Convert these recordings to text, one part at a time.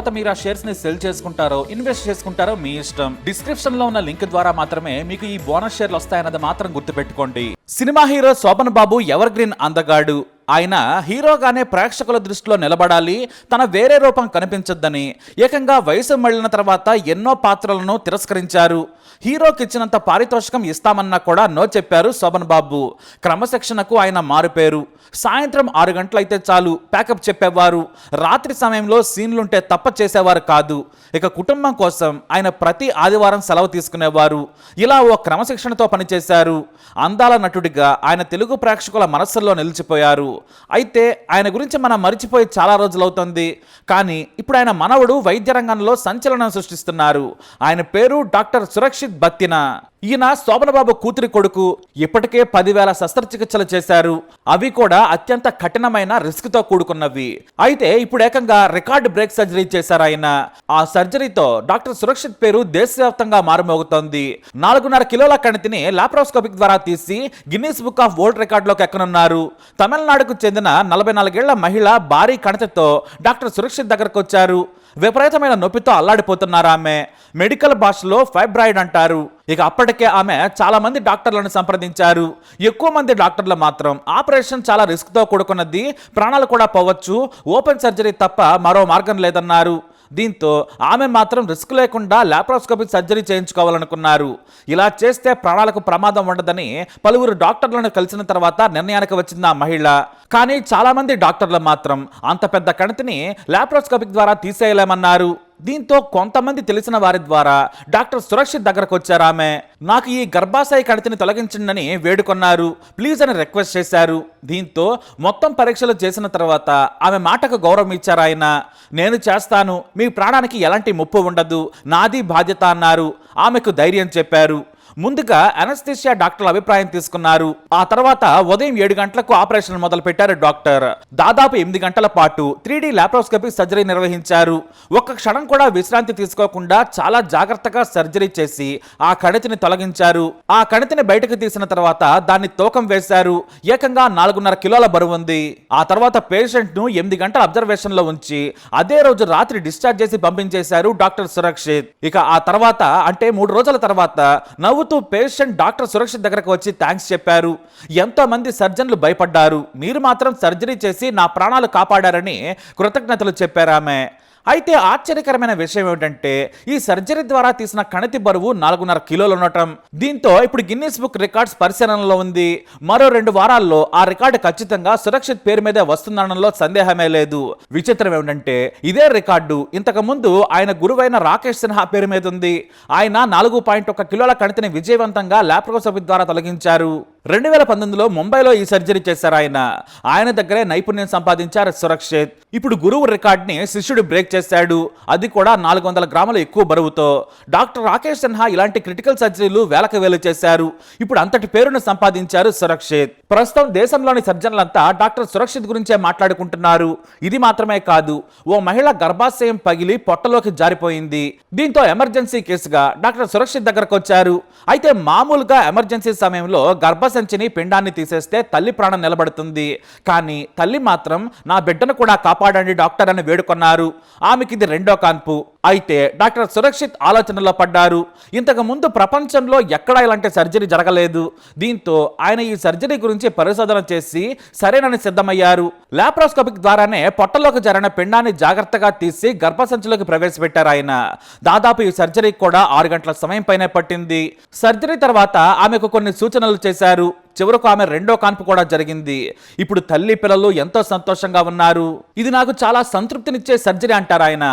మీరు ఆ షేర్స్ని సెల్ చేసుకుంటారో ఇన్వెస్ట్ చేసుకుంటారో మీ ఇష్టం. డిస్క్రిప్షన్లో ఉన్న లింక్ ద్వారా మాత్రమే మీకు ఈ బోనస్ షేర్లు వస్తాయన్నది మాత్రం గుర్తుపెట్టుకోండి. Cinema hero Shobhan Babu evergreen అందగాడు. ఆయన హీరోగానే ప్రేక్షకుల దృష్టిలో నిలబడాలి తన వేరే రూపం కనిపించొద్దని. ఏకంగా వయసు మళ్ళిన తర్వాత ఎన్నో పాత్రలను తిరస్కరించారు. హీరోకి ఇచ్చినంత పారితోషికం ఇస్తామన్నా కూడా నో చెప్పారు శోభన్ బాబు. క్రమశిక్షణకు ఆయన మారుపేరు సాయంత్రం ఆరు గంటలైతే చాలు ప్యాకప్ చెప్పేవారు. రాత్రి సమయంలో సీన్లుంటే తప్ప చేసేవారు కాదు. ఇక కుటుంబం కోసం ఆయన ప్రతి ఆదివారం సెలవు తీసుకునేవారు. ఇలా ఓ క్రమశిక్షణతో పనిచేశారు. అందాల నటుడిగా ఆయన తెలుగు ప్రేక్షకుల మనస్సుల్లో నిలిచిపోయారు. అయితే ఆయన గురించి మనం మరిచిపోయి చాలా రోజులవుతుంది. కానీ ఇప్పుడు ఆయన మనవడు వైద్య రంగంలో సంచలనం సృష్టిస్తున్నారు. ఆయన పేరు డాక్టర్ సురక్ష రక్షిత్ బత్తిన. ఈయన శోభనబాబు కూతురి కొడుకు ఇప్పటికే పదివేల శస్త్రచికిత్సలు చేశారు. అవి కూడా అత్యంత కఠినమైన రిస్క్తో కూడుకున్నవి. అయితే ఇప్పుడు ఏకంగా రికార్డ్ బ్రేక్ సర్జరీ చేశారు ఆయన. ఆ సర్జరీతో డాక్టర్ సురక్షిత్ పేరు దేశవ్యాప్తంగా మారుమోగుతోంది. నాలుగున్నర కిలోల కణితిని లాప్రోస్కోపిక్ ద్వారా తీసి గిన్నీస్ బుక్ ఆఫ్ వరల్డ్ రికార్డులోకి ఎక్కనున్నారు. తమిళనాడుకు చెందిన నలభై నాలుగేళ్ళ మహిళ భారీ కణితతో డాక్టర్ సురక్షిత్ దగ్గరకు వచ్చారు విపరీతమైన నొప్పితో అల్లాడిపోతున్నారు ఆమె. మెడికల్ భాషలో ఫైబ్రాయిడ్ అంటారు. ఇక అప్పటికే ఆమె చాలా మంది డాక్టర్లను సంప్రదించారు. ఎక్కువ మంది డాక్టర్లు మాత్రం ఆపరేషన్ చాలా రిస్క్తో కూడుకున్నది. ప్రాణాలు కూడా పోవచ్చు. ఓపెన్ సర్జరీ తప్ప మరో మార్గం లేదన్నారు. దీంతో ఆమె మాత్రం రిస్క్ లేకుండా లాప్రోస్కోపిక్ సర్జరీ చేయించుకోవాలనుకున్నారు. ఇలా చేస్తే ప్రాణాలకు ప్రమాదం ఉండదని పలువురు డాక్టర్లను కలిసిన తర్వాత నిర్ణయానికి వచ్చింది ఆ మహిళ. కానీ చాలామంది డాక్టర్లు మాత్రం అంత పెద్ద కణితిని లాప్రోస్కోపిక్ ద్వారా తీసేయలేమన్నారు. దీంతో కొంతమంది తెలిసిన వారి ద్వారా డాక్టర్ సురక్షిత్ దగ్గరకు వచ్చారు. ఆమె నాకు ఈ గర్భాశయ కణితిని తొలగించండి వేడుకొన్నారు. ప్లీజ్ అని రిక్వెస్ట్ చేశారు. దీంతో మొత్తం పరీక్షలు చేసిన తర్వాత ఆమె మాటకు గౌరవం ఇచ్చారు ఆయన. నేను చేస్తాను. మీ ప్రాణానికి ఎలాంటి ముప్పు ఉండదు. నాది బాధ్యత అన్నారు. ఆమెకు ధైర్యం చెప్పారు. ముందుగా అనస్థిషియా డాక్టర్ల అభిప్రాయం తీసుకున్నారు. ఆ తర్వాత ఉదయం ఏడు గంటలకు ఆపరేషన్ మొదలు పెట్టారు డాక్టర్. దాదాపు ఎనిమిది గంటల పాటు త్రీ డి లాప్రోస్కోపిక్ సర్జరీ నిర్వహించారు. ఒక్క క్షణం కూడా విశ్రాంతి తీసుకోకుండా చాలా జాగ్రత్తగా సర్జరీ చేసి ఆ కణితిని తొలగించారు. ఆ కణితిని బయటకు తీసిన తర్వాత దాన్ని తూకం వేశారు. ఏకంగా నాలుగున్నర కిలోల బరువు ఉంది. ఆ తర్వాత పేషెంట్ను ఎనిమిది గంటల అబ్జర్వేషన్లో ఉంచి అదే రోజు రాత్రి డిశ్చార్జ్ చేసి పంపించేశారు డాక్టర్ సురక్షిత్. ఇక ఆ తర్వాత అంటే మూడు రోజుల తర్వాత నవ్వుతూ పేషెంట్ డాక్టర్ సురక్షిత్ దగ్గరకు వచ్చి థ్యాంక్స్ చెప్పారు. ఎంతోమంది సర్జన్లు భయపడ్డారు. మీరు మాత్రం సర్జరీ చేసి నా ప్రాణాలు కాపాడారని కృతజ్ఞతలు చెప్పారు ఆమె. అయితే ఆశ్చర్యకరమైన విషయం ఏమిటంటే ఈ సర్జరీ ద్వారా తీసిన కణితి బరువు నాలుగున్నర కిలోలు ఉండటం. దీంతో ఇప్పుడు గిన్నీస్ బుక్ రికార్డ్స్ పరిశీలనలో ఉంది. మరో రెండు వారాల్లో ఆ రికార్డు ఖచ్చితంగా సురక్షిత్ పేరు మీదే వస్తుందనడంలో సందేహమే లేదు. విచిత్రం ఏమిటంటే ఇదే రికార్డు ఇంతకు ముందు ఆయన గురువైన రాకేష్ సిన్హా పేరు మీద ఉంది. ఆయన నాలుగు పాయింట్ ఒక కిలోల కణితిని విజయవంతంగా ల్యాప్రోసోపిక్ ద్వారా తొలగించారు. రెండు వేల పంతొమ్మిదిలో ముంబైలో ఈ సర్జరీ చేశారు ఆయన. ఆయన దగ్గరే నైపుణ్యం సంపాదించారు సురక్షిత్. ఇప్పుడు గురువు రికార్డ్ని శిష్యుడు బ్రేక్ చేశాడు. అది కూడా నాలుగు వందల గ్రాముల ఎక్కువ బరువుతో. డాక్టర్ రాకేష్ సిన్హా ఇలాంటి క్రిటికల్ సర్జరీలు వేలకు వేలు చేశారు. ఇప్పుడు అంతటి పేరును సంపాదించారు సురక్షిత్. ప్రస్తుతం దేశంలోని సర్జన్లంతా డాక్టర్ సురక్షిత్ గురించే మాట్లాడుకుంటున్నారు. ఇది మాత్రమే కాదు ఓ మహిళ గర్భాశయం పగిలి పొట్టలోకి జారిపోయింది. దీంతో ఎమర్జెన్సీ కేసుగా డాక్టర్ సురక్షిత్ దగ్గరకు వచ్చారు అయితే మామూలుగా ఎమర్జెన్సీ సమయంలో సంచిని పిండాన్ని తీసేస్తే తల్లి ప్రాణం నిలబడుతుంది. కానీ తల్లి మాత్రం నా బిడ్డను కూడా కాపాడండి డాక్టర్ అని వేడుకొన్నారు. ఆమెకి ఇది రెండో కాన్పు. అయితే డాక్టర్ సురక్షిత్ ఆలోచనలో పడ్డారు. ఇంతకు ముందు ప్రపంచంలో ఎక్కడా ఇలాంటి సర్జరీ జరగలేదు. దీంతో ఆయన ఈ సర్జరీ గురించి పరిశోధన చేసి సరేనని సిద్ధమయ్యారు. లాప్రోస్కోపిక్ ద్వారానే పొట్టలోకి జరిగిన పిండాన్ని జాగ్రత్తగా తీసి గర్భసంచిలోకి ప్రవేశపెట్టారు ఆయన. దాదాపు ఈ సర్జరీకి కూడా ఆరు గంటల సమయం పైనే పట్టింది. సర్జరీ తర్వాత ఆమెకు కొన్ని సూచనలు చేశారు. చివరకు ఆమె రెండో కాన్పు కూడా జరిగింది. ఇప్పుడు తల్లి పిల్లలు ఎంతో సంతోషంగా ఉన్నారు. ఇది నాకు చాలా సంతృప్తినిచ్చే సర్జరీ అంటారు ఆయన.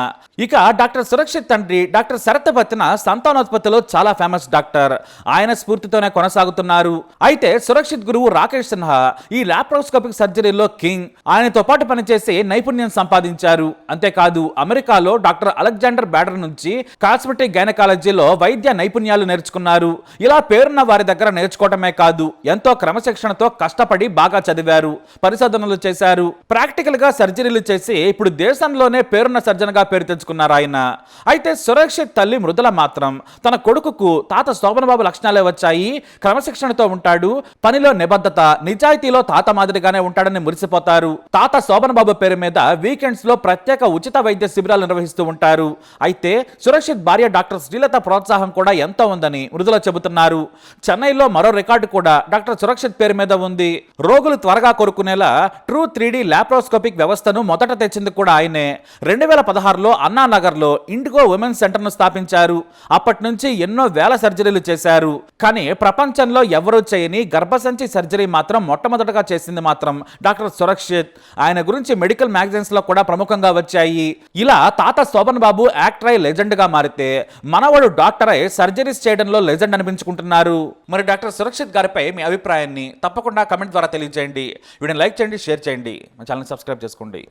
ఇక డాక్టర్ సురక్షిత్ తండ్రి డాక్టర్ శరత్ బత్తిన సంతానోత్పత్తిలో చాలా ఫేమస్ డాక్టర్. ఆయన స్ఫూర్తితోనే కొనసాగుతున్నారు. అయితే సురక్షిత్ గురువు రాకేష్ సిన్హా ఈ లాప్రోస్కోపిక్ సర్జరీలో కింగ్ ఆయనతో పాటు పనిచేసి నైపుణ్యం సంపాదించారు. అంతేకాదు అమెరికాలో డాక్టర్ అలెగ్జాండర్ బ్యాడర్ నుంచి కాస్మెటిక్ గైనకాలజీలో వైద్య నైపుణ్యాలు నేర్చుకున్నారు. ఇలా పేరున్న వారి దగ్గర నేర్చుకోవటమే కాదు ఎంతో క్రమశిక్షణతో కష్టపడి బాగా చదివారు పరిశోధనలు చేశారు. ప్రాక్టికల్గా సర్జరీలు చేసి ఇప్పుడు దేశంలోనే పేరున్న సర్జన్గా పేరు తెచ్చుకున్నారు. ఆయన. అయితే సురక్షిత్ తల్లి మృదుల మాత్రం తన కొడుకుకు తాత శోభనబాబు లక్షణాలే వచ్చాయి. క్రమశిక్షణతో ఉంటాడు. పనిలో నిబద్ధత నిజాయితీలో తాత మాదిరిగానే ఉంటాడని మురిసిపోతారు. తాత శోభనబాబు పేరు మీద వీకెండ్స్లో ప్రత్యేక ఉచిత వైద్య శిబిరాలు నిర్వహిస్తూ ఉంటారు. అయితే సురక్షిత్ భార్య డాక్టర్ శ్రీలత ప్రోత్సాహం కూడా ఎంతో ఉందని మృదుల చెబుతున్నారు. చెన్నైలో మరో రికార్డు కూడా డాక్టర్ సురక్షిత్ పేరు మీద ఉంది. రోగులు త్వరగా కోరుకునేలా ట్రూ త్రీ డి లాప్రోస్కోపిక్ వ్యవస్థను మొదట తెచ్చింది కూడా ఆయనే. రెండు వేల పదహారులో అన్న అన్నానగర్లో ఇండిగో ఉమెన్స్ సెంటర్ను స్థాపించారు. అప్పటి నుంచి ఎన్నో వేల సర్జరీలు చేశారు. కానీ ప్రపంచంలో ఎవరూ చేయని గర్భసంచి సర్జరీ మాత్రం మొట్టమొదటగా చేసింది మాత్రం డాక్టర్ సురక్షిత్. ఆయన గురించి మెడికల్ మ్యాగజైన్స్లో కూడా ప్రముఖంగా వచ్చాయి. ఇలా తాత శోభన్ బాబు యాక్టర్ అయి లెజెండ్గా మారితే మనవడు డాక్టర్ అయి సర్జరీస్ చేయడంలో లెజెండ్ అనిపించుకుంటున్నారు. మరి డాక్టర్ సురక్షిత్ గారిపై మీ అభిప్రాయాన్ని తప్పకుండా కమెంట్ ద్వారా తెలియజేయండి వీడియోని లైక్ చేయండి షేర్ చేయండి. మా ఛానల్ సబ్స్క్రైబ్ చేసుకోండి.